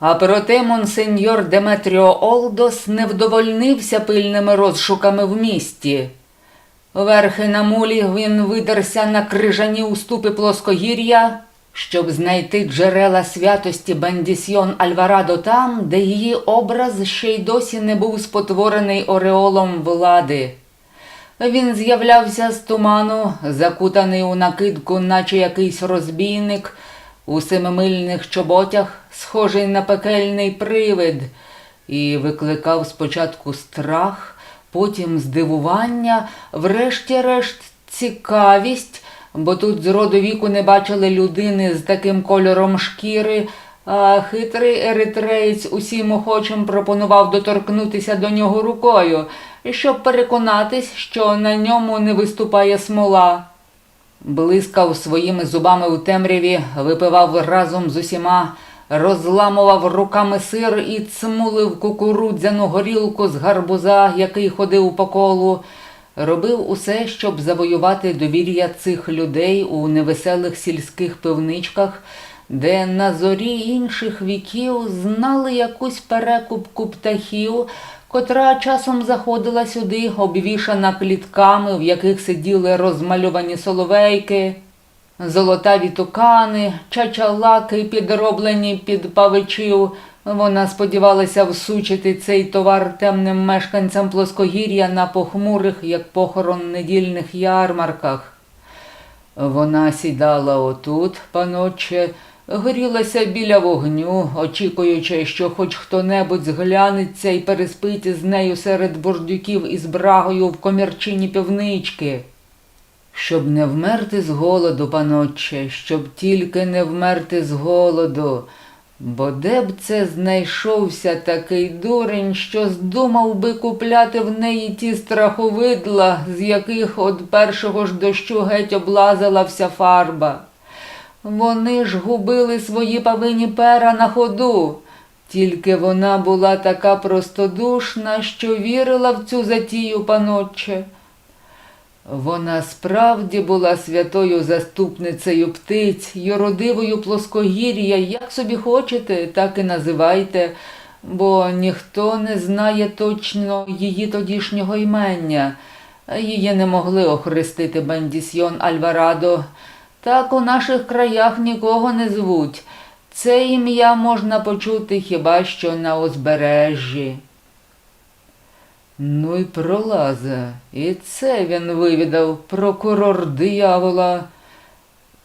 А проте монсеньор Деметріо Олдос не вдовольнився пильними розшуками в місті. Верхи на мулі він видерся на крижані уступи плоскогір'я, щоб знайти джерела святості Бендісьйон Альварадо там, де її образ ще й досі не був спотворений ореолом влади. Він з'являвся з туману, закутаний у накидку, наче якийсь розбійник, у семимильних чоботях, схожий на пекельний привид, і викликав спочатку страх, потім здивування, врешті-решт цікавість, бо тут з роду віку не бачили людини з таким кольором шкіри, а хитрий еритреєць усім охочим пропонував доторкнутися до нього рукою, щоб переконатись, що на ньому не виступає смола. Блискав своїми зубами у темряві, випивав разом з усіма, розламував руками сир і цмулив кукурудзяну горілку з гарбуза, який ходив по колу. Робив усе, щоб завоювати довір'я цих людей у невеселих сільських пивничках, де на зорі інших віків знали якусь перекупку птахів, котра часом заходила сюди, обвішана клітками, в яких сиділи розмальовані соловейки, золотаві тукани, чачалаки, підроблені під павичів. Вона сподівалася всучити цей товар темним мешканцям плоскогір'я на похмурих, як похорон недільних ярмарках. Вона сідала отут, паноче, горілася біля вогню, очікуючи, що хоч хто-небудь зглянеться і переспить з нею серед бурдюків із брагою в комірчині півнички. Щоб не вмерти з голоду, паноче, щоб тільки не вмерти з голоду. Бо де б це знайшовся такий дурень, що здумав би купляти в неї ті страховидла, з яких від першого ж дощу геть облазила вся фарба. Вони ж губили свої павині пера на ходу. Тільки вона була така простодушна, що вірила в цю затію, паноче. Вона справді була святою заступницею птиць, юродивою плоскогір'я, як собі хочете, так і називайте, бо ніхто не знає точно її тодішнього імення. Її не могли охрестити Бендісьйон Альварадо. Так у наших краях нікого не звуть. Це ім'я можна почути хіба що на узбережжі. Ну й пролаза. І це він вивідав, прокурор диявола.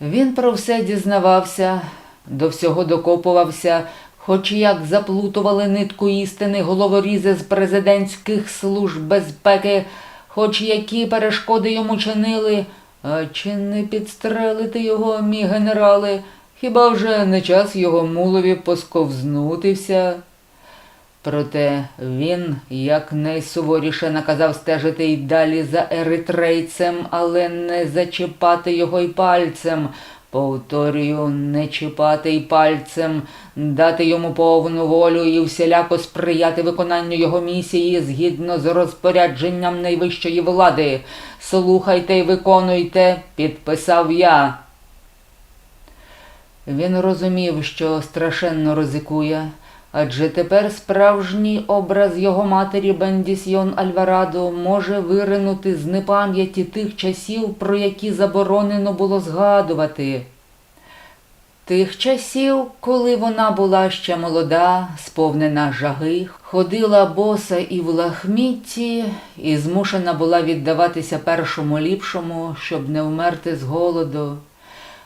Він про все дізнавався, до всього докопувався, хоч як заплутували нитку істини головорізи з президентських служб безпеки, хоч які перешкоди йому чинили, а чи не підстрелити його, мій генерали? Хіба вже не час його мулові посковзнутися? Проте він якнайсуворіше наказав стежити й далі за еритрейцем, але не зачіпати його й пальцем. Повторюю, не чіпати й пальцем, дати йому повну волю і всіляко сприяти виконанню його місії згідно з розпорядженням найвищої влади. Слухайте й виконуйте, підписав я. Він розумів, що страшенно ризикує, адже тепер справжній образ його матері Бендісьйон Альварадо може виринути з непам'яті тих часів, про які заборонено було згадувати. Тих часів, коли вона була ще молода, сповнена жаги, ходила боса і в лахмітті, і змушена була віддаватися першому ліпшому, щоб не вмерти з голоду.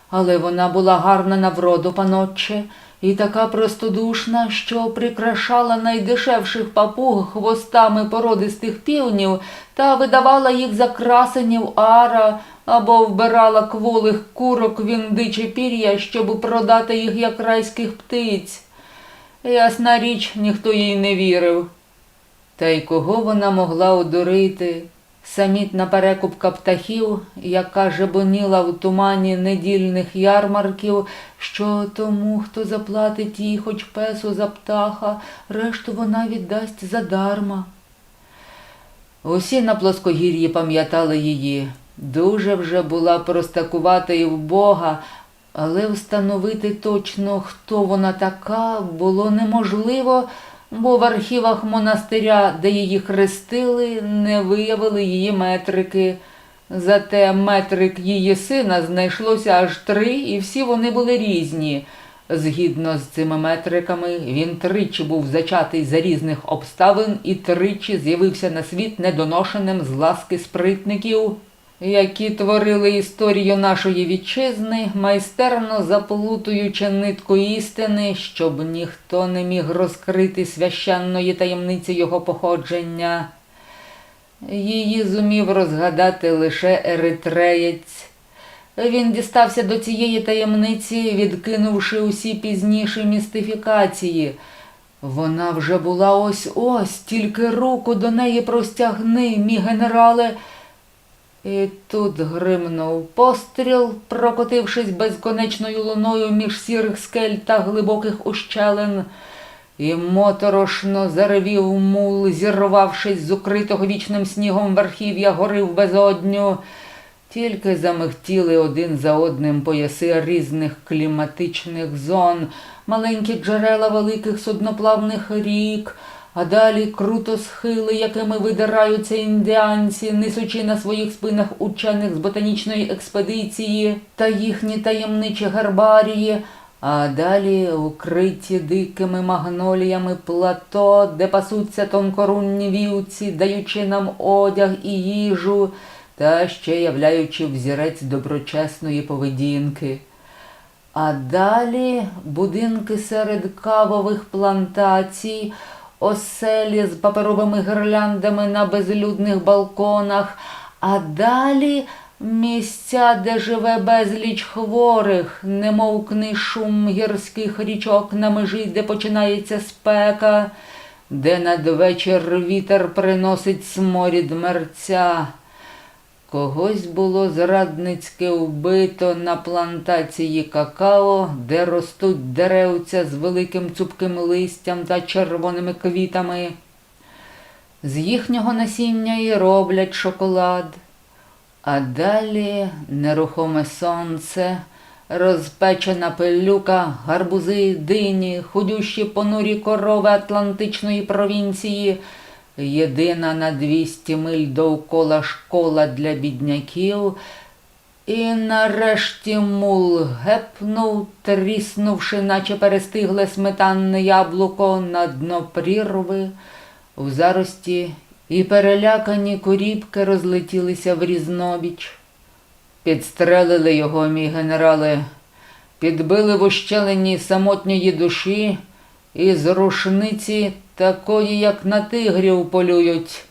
Але вона була гарна на вроду, панотче, і така простодушна, що прикрашала найдешевших папуг хвостами породистих півнів та видавала їх за красенів ара або вбирала кволих курок в індиче пір'я, щоб продати їх як райських птиць. Ясна річ, ніхто їй не вірив. Та й кого вона могла одурити? Самітна перекупка птахів, яка жебоніла в тумані недільних ярмарків, що тому, хто заплатить їй хоч песу за птаха, решту вона віддасть задарма. Усі на плоскогір'ї пам'ятали її. Дуже вже була простакувати і в Бога, Але встановити точно, хто вона така, було неможливо, бо в архівах монастиря, де її хрестили, не виявили її метрики. Зате метрик її сина знайшлося аж три, і всі вони були різні. Згідно з цими метриками, він тричі був зачатий за різних обставин і тричі з'явився на світ недоношеним з ласки спритників, які творили історію нашої вітчизни, майстерно заплутуючи нитку істини, щоб ніхто не міг розкрити священної таємниці його походження. Її зумів розгадати лише еритреєць. Він дістався до цієї таємниці, відкинувши усі пізніші містифікації. Вона вже була ось ось, тільки руку до неї простягни, мій генерале. І тут гримнув постріл, прокотившись безконечною луною між сірих скель та глибоких ущелин. І моторошно заревів мул, зірвавшись з укритого вічним снігом верхів'я гори в безодню. Тільки замихтіли один за одним пояси різних кліматичних зон, маленькі джерела великих судноплавних рік, а далі круто схили, якими видираються індіанці, несучи на своїх спинах учених з ботанічної експедиції та їхні таємничі гербарії, а далі укриті дикими магноліями плато, де пасуться тонкорунні вівці, даючи нам одяг і їжу, та ще являючи взірець доброчесної поведінки. А далі будинки серед кавових плантацій, оселі з паперовими гірляндами на безлюдних балконах, а далі місця, де живе безліч хворих, немовкний шум гірських річок на межі, де починається спека, де надвечір вітер приносить сморід мерця. Когось було зрадницьки вбито на плантації какао, де ростуть деревця з великим цупким листям та червоними квітами. З їхнього насіння і роблять шоколад, а далі нерухоме сонце, розпечена пилюка, гарбузи, дині, худющі понурі корови Атлантичної провінції – єдина на 200 миль довкола школа для бідняків, і нарешті мул гепнув, тріснувши, наче перестигле сметанне яблуко на дно прірви. В зарості, і перелякані куріпки розлетілися в різнобіч. Підстрелили його, мій генерале, підбили в ущелині самотньої душі і з рушниці такої, як на тигрів полюють.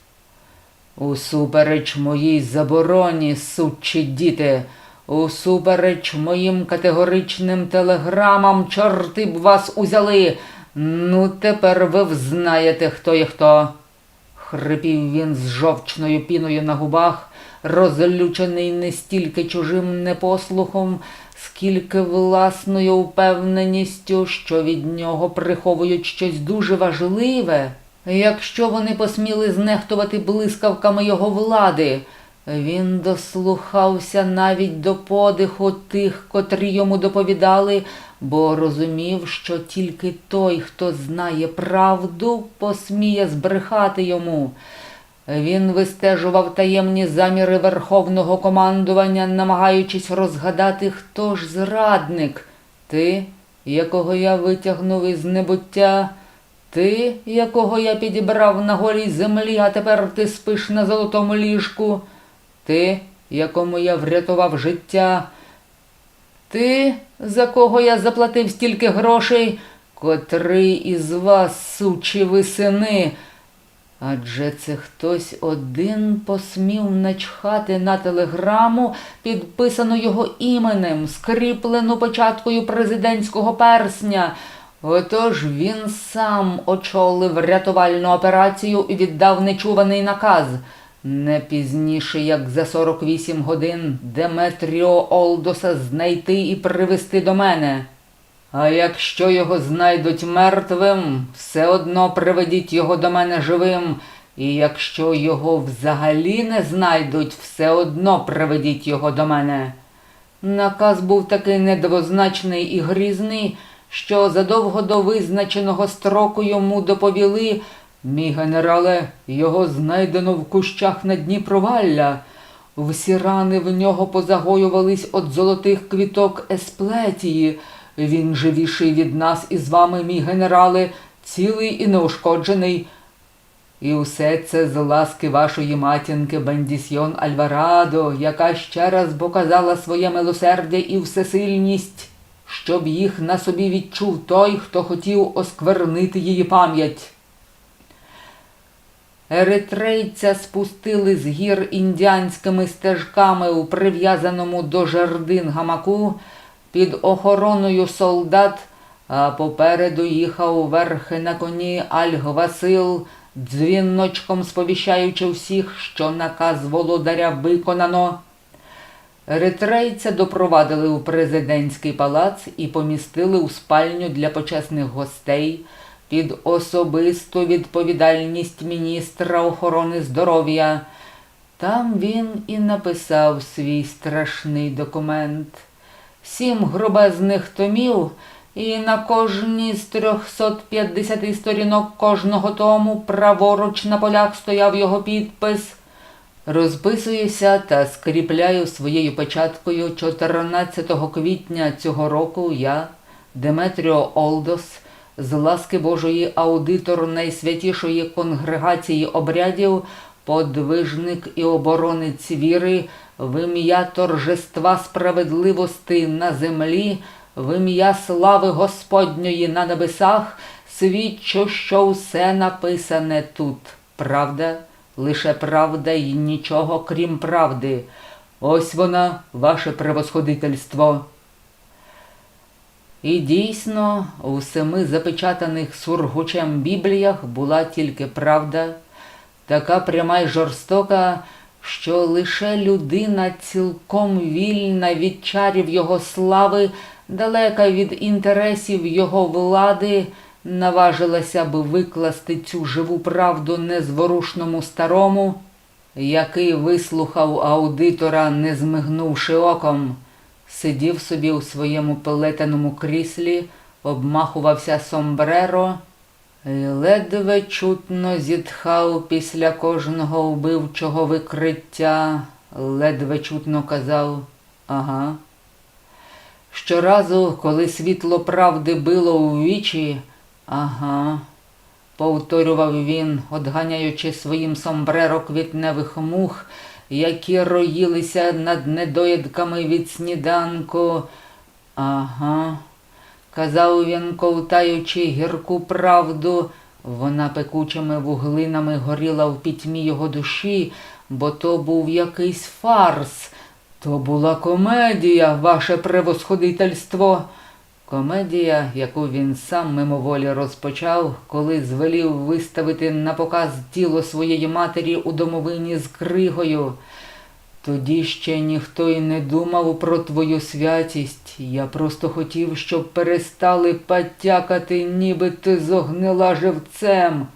Усупереч моїй забороні, сучі діти, усупереч моїм категоричним телеграмам, чорти б вас узяли. Ну, тепер ви взнаєте, хто є хто. Хрипів він з жовчною піною на губах, розлючений не стільки чужим непослухом, скільки власною впевненістю, що від нього приховують щось дуже важливе. Якщо вони посміли знехтувати блискавками його влади, він дослухався навіть до подиху тих, котрі йому доповідали, бо розумів, що тільки той, хто знає правду, посміє збрехати йому. Він вистежував таємні заміри верховного командування, намагаючись розгадати, хто ж зрадник. Ти, якого я витягнув із небуття, ти, якого я підібрав на голій землі, а тепер ти спиш на золотому ліжку, ти, якому я врятував життя, ти, за кого я заплатив стільки грошей, котрий із вас, сучі ви сини, Адже це хтось один посмів начхати на телеграму, підписану його іменем, скріплену початкою президентського персня. Отож він сам очолив рятувальну операцію і віддав нечуваний наказ. Не пізніше, як за 48 годин Деметріо Олдоса знайти і привести до мене. А якщо його знайдуть мертвим, все одно приведіть його до мене живим, і якщо його взагалі не знайдуть, все одно приведіть його до мене. Наказ був такий недвозначний і грізний, що задовго до визначеного строку йому доповіли Мій генерале, його знайдено в кущах на дні провалля. Всі рани в нього позагоювались від золотих квіток есплетії. Він живіший від нас із вами, мій генерале, цілий і неушкоджений. І усе це з ласки вашої матінки Бендісьйон Альварадо, яка ще раз показала своє милосердя і всесильність, щоб їх на собі відчув той, хто хотів осквернити її пам'ять. Еритрейця спустили з гір індіанськими стежками у прив'язаному до жердин гамаку під охороною солдат, а попереду їхав верхи на коні Аль-Гвасил, дзвіночком сповіщаючи всіх, що наказ володаря виконано. Еритрейця допровадили у президентський палац і помістили у спальню для почесних гостей під особисту відповідальність міністра охорони здоров'я. Там він і написав свій страшний документ. Сім грубезних томів, і на кожній з 350 сторінок кожного тому праворуч на полях стояв його підпис. Розписуюся та скріпляю своєю печаткою 14 квітня цього року я, Деметріо Олдос, з ласки Божої аудитор найсвятішої конгрегації обрядів, подвижник і оборонець віри, в ім'я торжества справедливости на землі, в ім'я слави Господньої на небесах, свідчу, що все написане тут. Правда, лише правда і нічого крім правди. Ось вона, ваше превосходительство. І дійсно, у семи запечатаних сургучем бібліях була тільки правда, така пряма й жорстока, що лише людина цілком вільна від чарів його слави, далека від інтересів його влади, наважилася б викласти цю живу правду незворушному старому, який вислухав аудитора, не змигнувши оком сидів собі у своєму пелетеному кріслі, обмахувався сомбреро ледве чутно зітхав після кожного вбивчого викриття, ледве чутно казав ага. Щоразу, коли світло правди било у вічі, ага, повторював він, одганяючи своїм сомбреро квітневих мух, які роїлися над недоїдками від сніданку. Ага, казав він, ковтаючи гірку правду, вона пекучими вуглинами горіла в пітьмі його душі, бо то був якийсь фарс, то була комедія, ваше превосходительство. Комедія, яку він сам мимоволі розпочав, коли звелів виставити на показ тіло своєї матері у домовині з кригою. Тоді ще ніхто й не думав про твою святість. Я просто хотів, щоб перестали потякати, ніби ти зогнила живцем.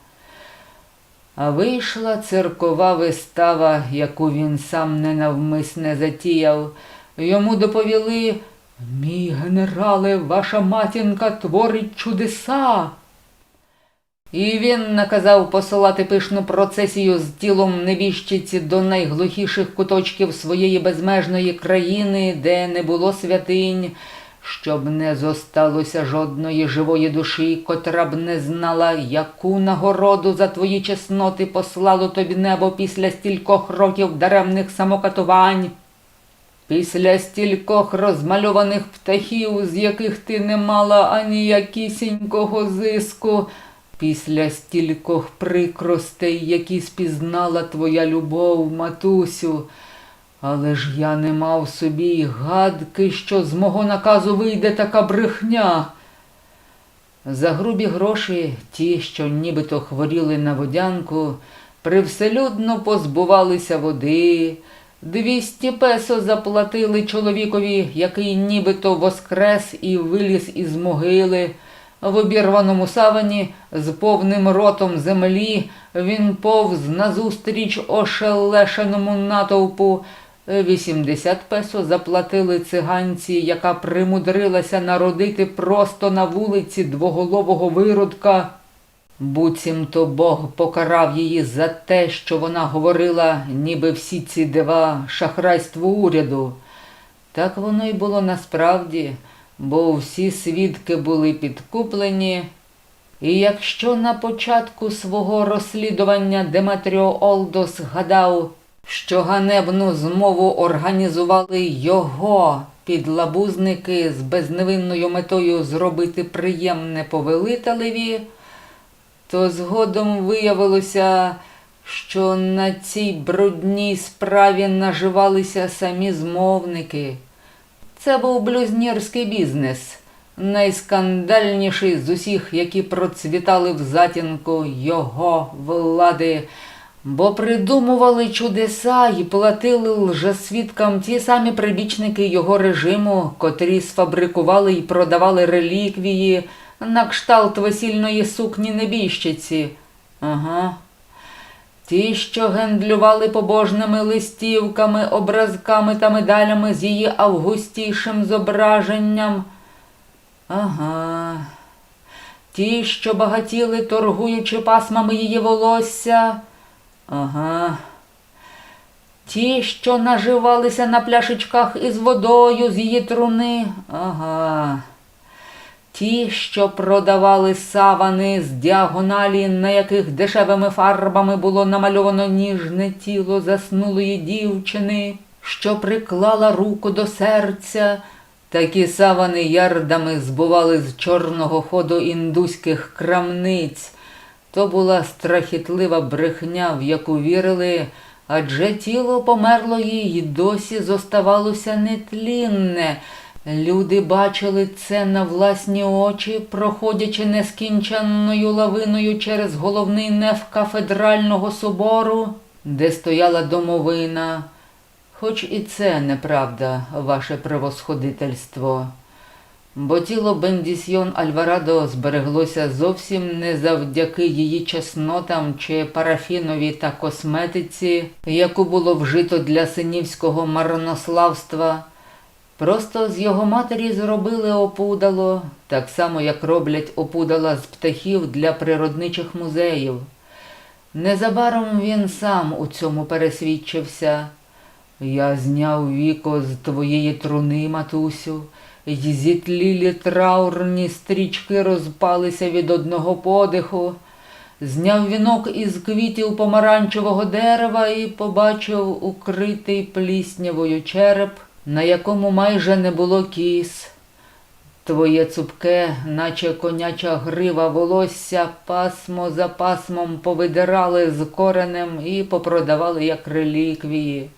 А вийшла циркова вистава, яку він сам ненавмисне затіяв. Йому доповіли. Мій генерале, ваша матінка творить чудеса. І він наказав посилати пишну процесію з тілом небіжчиці до найглухіших куточків своєї безмежної країни, де не було святинь, щоб не зосталося жодної живої душі, котра б не знала, яку нагороду за твої чесноти послало тобі небо після стількох років даремних самокатувань. Після стількох розмальованих птахів, з яких ти не мала аніякісінького зиску, після стількох прикростей, які спізнала твоя любов, матусю. Але ж я не мав собі гадки, що з мого наказу вийде така брехня. За грубі гроші ті, що нібито хворіли на водянку, привселюдно позбувалися води. Двісті песо заплатили чоловікові, який нібито воскрес і виліз із могили. В обірваному савані з повним ротом землі він повз назустріч ошелешеному натовпу, 80 песо заплатили циганці, яка примудрилася народити просто на вулиці двоголового виродка. Буцімто Бог покарав її за те, що вона говорила, ніби всі ці дива шахрайство уряду. Так воно й було насправді, бо всі свідки були підкуплені. І якщо на початку свого розслідування Деметріо Олдос гадав, що ганебну змову організували його підлабузники з безневинною метою зробити приємне повелителеві, то згодом виявилося, що на цій брудній справі наживалися самі змовники. Це був блюзнірський бізнес, найскандальніший з усіх, які процвітали в затінку його влади, бо придумували чудеса і платили лжесвідкам ті самі прибічники його режиму, котрі сфабрикували і продавали реліквії на кшталт весільної сукні небіжчиці. Ага. Ті, що гендлювали побожними листівками, образками та медалями з її августійшим зображенням. Ага. Ті, що багатіли, торгуючи пасмами її волосся. Ага. Ті, що наживалися на пляшечках із водою з її труни. Ага. Ті, що продавали савани з діагоналі, на яких дешевими фарбами було намальовано ніжне тіло заснулої дівчини, що приклала руку до серця. Такі савани ярдами збували з чорного ходу індуських крамниць. То була страхітлива брехня, в яку вірили, адже тіло померлої й досі зоставалося нетлінне. Люди бачили це на власні очі, проходячи нескінченною лавиною через головний неф кафедрального собору, де стояла домовина. Хоч і це неправда, ваше превосходительство. Бо тіло Бендісьйон Альварадо збереглося зовсім не завдяки її чеснотам чи парафінові та косметиці, яку було вжито для синівського марнославства. Просто з його матері зробили опудало, так само, як роблять опудала з птахів для природничих музеїв. Незабаром він сам у цьому пересвідчився. Я зняв віко з твоєї труни, матусю, й зітлілі траурні стрічки розпалися від одного подиху. Зняв вінок із квітів помаранчевого дерева і побачив укритий пліснявою череп, на якому майже не було кіс. Твоє цупке, наче коняча грива волосся, пасмо за пасмом повидирали з коренем і попродавали як реліквії.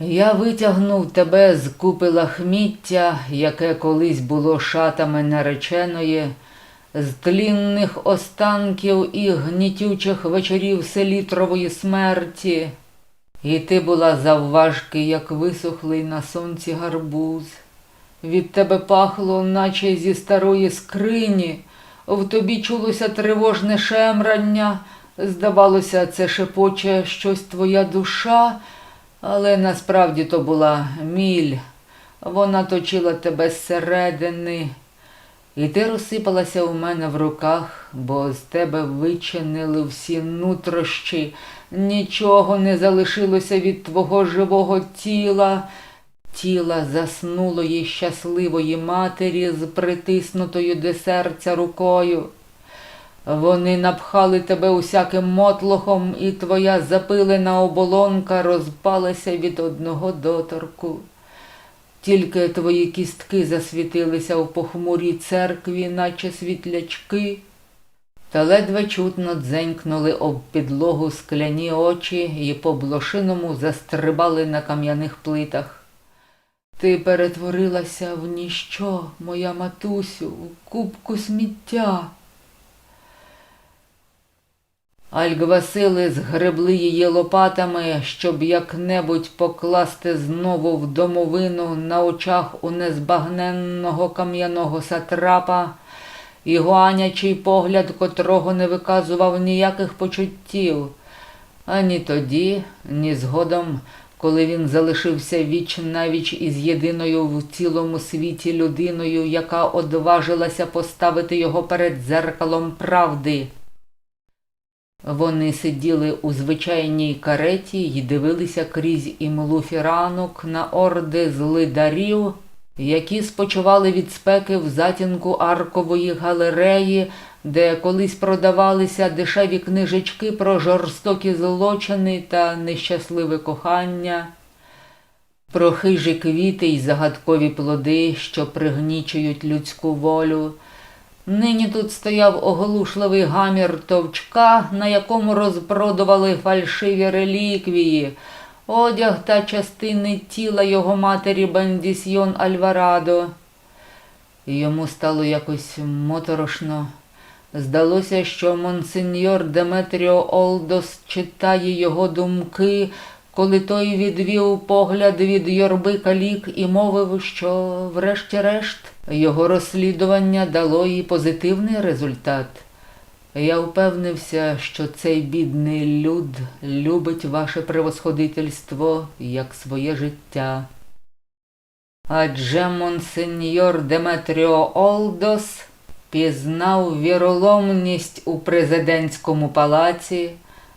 Я витягнув тебе з купи лахміття, яке колись було шатами нареченої, з тлінних останків і гнітючих вечорів селітрової смерті. І ти була завважки, як висохлий на сонці гарбуз. Від тебе пахло, наче зі старої скрині, в тобі чулося тривожне шемрання, здавалося, це шепоче щось твоя душа, але насправді то була міль. Вона точила тебе зсередини, і ти розсипалася у мене в руках, бо з тебе вичинили всі нутрощі, нічого не залишилося від твого живого тіла, тіла заснулої щасливої матері з притиснутою до серця рукою. Вони напхали тебе усяким мотлохом, і твоя запилена оболонка розпалася від одного доторку. Тільки твої кістки засвітилися у похмурій церкві, наче світлячки, та ледве чутно дзенькнули об підлогу скляні очі і по блошиному застрибали на кам'яних плитах. Ти перетворилася в ніщо, моя матусю, в кубку сміття. Альгвасили згребли її лопатами, щоб як-небудь покласти знову в домовину на очах у незбагненного кам'яного сатрапа, і гуанячий погляд котрого не виказував ніяких почуттів. Ані тоді, ні згодом, коли він залишився віч навіч із єдиною в цілому світі людиною, яка одважилася поставити його перед дзеркалом правди. Вони сиділи у звичайній кареті й дивилися крізь імлу фіранок на орди злидарів, які спочивали від спеки в затінку аркової галереї, де колись продавалися дешеві книжечки про жорстокі злочини та нещасливе кохання, про хижі квіти й загадкові плоди, що пригнічують людську волю. Нині тут стояв оглушливий гамір товчка, на якому розпродували фальшиві реліквії, одяг та частини тіла його матері Бендісьйон Альварадо. Йому стало якось моторошно. Здалося, що монсеньор Деметріо Олдос читає його думки, коли той відвів погляд від юрби калік і мовив, що, врешті-решт, його розслідування дало їй позитивний результат. Я впевнився, що цей бідний люд любить ваше превосходительство як своє життя. Адже монсеньор Деметріо Олдос пізнав віроломність у президентському палаці,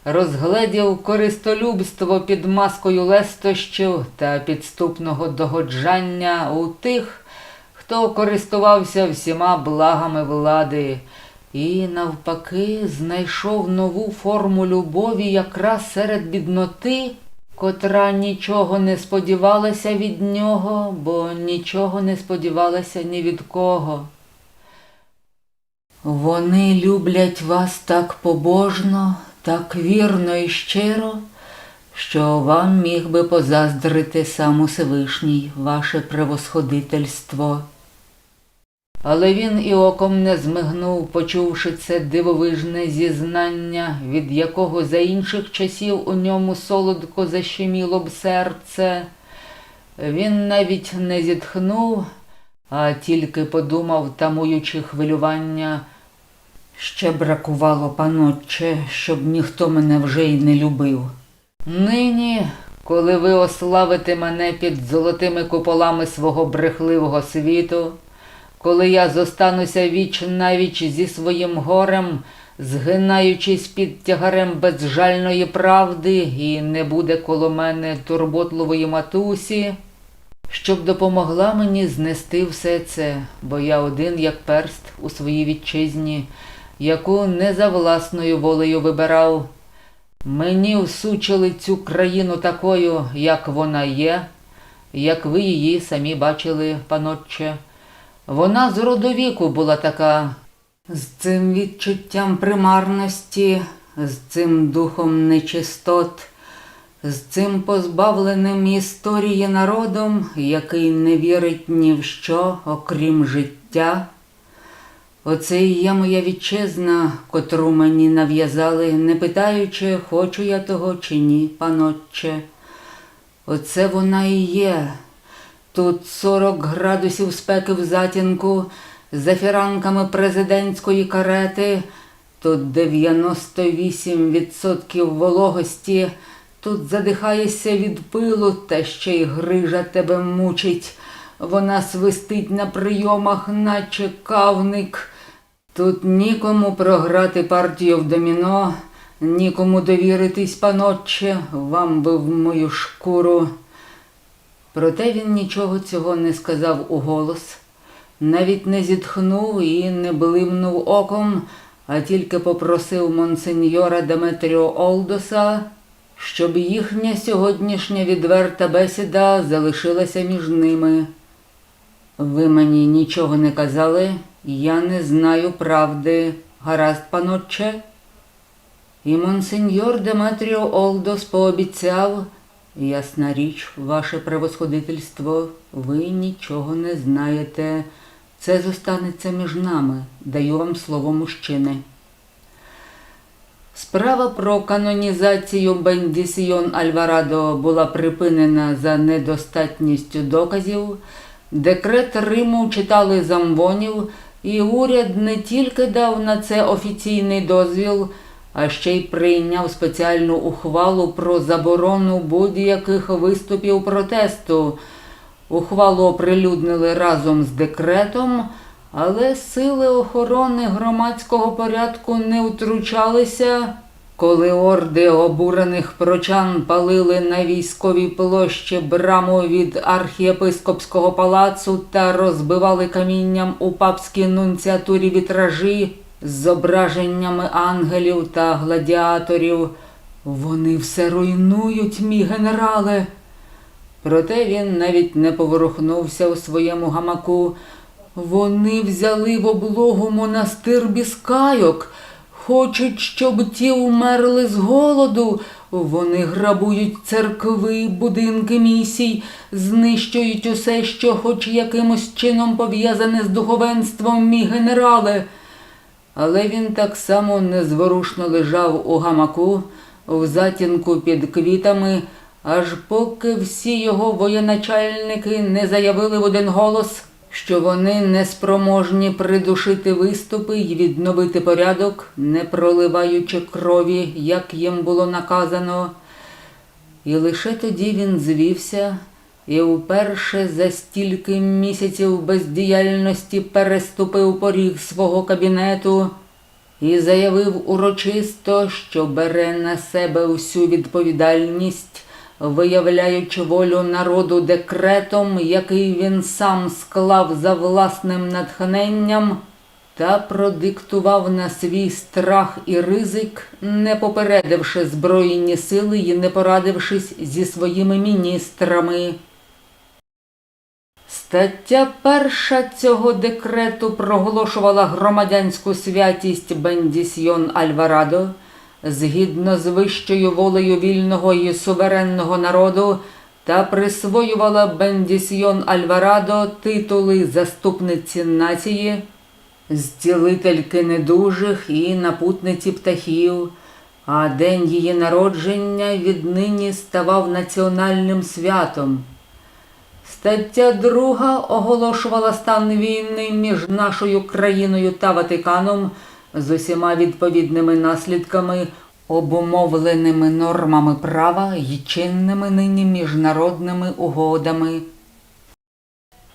розгледів користолюбство під маскою лестощів та підступного догоджання у тих, хто користувався всіма благами влади, і, навпаки, знайшов нову форму любові якраз серед бідноти, котра нічого не сподівалася від нього, бо нічого не сподівалася ні від кого. Вони люблять вас так побожно, так вірно і щиро, що вам міг би позаздрити сам Усевишній ваше превосходительство. Але він і оком не змигнув, почувши це дивовижне зізнання, від якого за інших часів у ньому солодко защеміло б серце. Він навіть не зітхнув, а тільки подумав, тамуючи хвилювання. Ще бракувало, панотче, щоб ніхто мене вже й не любив. Нині, коли ви ославите мене під золотими куполами свого брехливого світу, коли я зостануся віч навіч зі своїм горем, згинаючись під тягарем безжальної правди, і не буде коло мене турботливої матусі, щоб допомогла мені знести все це, бо я один як перст у своїй вітчизні, яку не за власною волею вибирав. Мені всучили цю країну такою, як вона є, як ви її самі бачили, панотче. Вона з родовіку була така, з цим відчуттям примарності, з цим духом нечистот, з цим позбавленим історії народом, який не вірить ні в що, окрім життя. Оце і є моя вітчизна, котру мені нав'язали, не питаючи, хочу я того чи ні, панотче. Оце вона і є. Тут 40 градусів спеки в затінку, за фіранками президентської карети, тут 98% вологості, тут задихаєшся від пилу, та ще й грижа тебе мучить. Вона свистить на прийомах, наче кавник. Тут нікому програти партію в доміно, нікому довіритись, панотче, вам би в мою шкуру. Проте він нічого цього не сказав уголос, навіть не зітхнув і не блимнув оком, а тільки попросив монсеньора Деметріо Олдоса, щоб їхня сьогоднішня відверта бесіда залишилася між ними. Ви мені нічого не казали, я не знаю правди, гаразд, панотче. І монсеньор Деметріо Олдос пообіцяв, ясна річ, ваше превосходительство, ви нічого не знаєте. Це зостанеться між нами, даю вам слово мужчини. Справа про канонізацію Бендісіон Альварадо була припинена за недостатністю доказів. Декрет Риму читали замвонів, і уряд не тільки дав на це офіційний дозвіл, а ще й прийняв спеціальну ухвалу про заборону будь-яких виступів протесту. Ухвалу оприлюднили разом з декретом, але сили охорони громадського порядку не втручалися. Коли орди обурених прочан палили на військовій площі браму від архієпископського палацу та розбивали камінням у папській нунціатурі вітражі з зображеннями ангелів та гладіаторів, вони все руйнують, мій генерале. Проте він навіть не поворухнувся у своєму гамаку. Вони взяли в облогу монастир біскайок. Хочуть, щоб ті умерли з голоду. Вони грабують церкви, будинки місій, знищують усе, що хоч якимось чином пов'язане з духовенством, мій генерале. Але він так само незворушно лежав у гамаку, в затінку під квітами, аж поки всі його воєначальники не заявили в один голос, що вони неспроможні придушити виступи й відновити порядок, не проливаючи крові, як їм було наказано. І лише тоді він звівся і вперше за стільки місяців бездіяльності переступив поріг свого кабінету і заявив урочисто, що бере на себе всю відповідальність, виявляючи волю народу декретом, який він сам склав за власним натхненням, та продиктував на свій страх і ризик, не попередивши збройні сили і не порадившись зі своїми міністрами. Стаття перша цього декрету проголошувала громадянську святість Бендісьйон Альварадо згідно з вищою волею вільного і суверенного народу та присвоювала Бендісьйон Альварадо титули заступниці нації, зцілительки недужих і напутниці птахів, а день її народження віднині ставав національним святом. Стаття друга оголошувала стан війни між нашою країною та Ватиканом з усіма відповідними наслідками, обумовленими нормами права й чинними нині міжнародними угодами.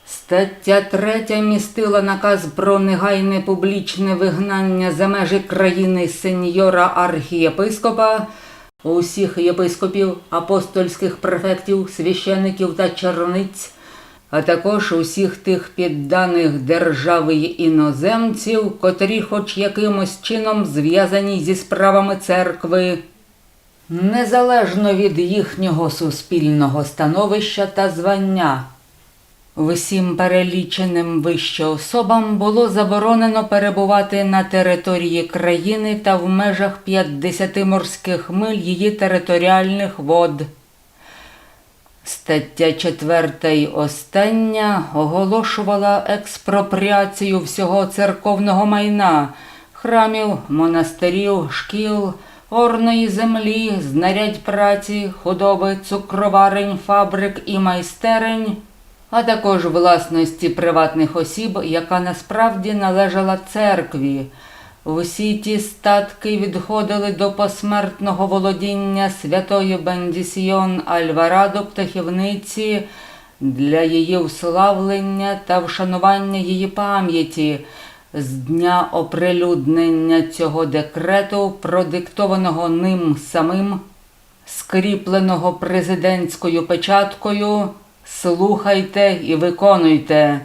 Стаття третя містила наказ про негайне публічне вигнання за межі країни сеньора архієпископа, усіх єпископів, апостольських префектів, священиків та черниць, а також усіх тих підданих держави іноземців, котрі хоч якимось чином зв'язані зі справами церкви. Незалежно від їхнього суспільного становища та звання. Всім переліченим вище особам було заборонено перебувати на території країни та в межах 50 морських миль її територіальних вод. Стаття 4 й остання оголошувала експропріацію всього церковного майна, храмів, монастирів, шкіл, орної землі, знарядь праці, худоби, цукроварень, фабрик і майстерень а також власності приватних осіб, яка насправді належала церкві. Усі ті статки відходили до посмертного володіння святої Бендісьйон Альварадо птахівниці для її уславлення та вшанування її пам'яті. З дня оприлюднення цього декрету, продиктованого ним самим, скріпленого президентською печаткою. Слухайте і виконуйте.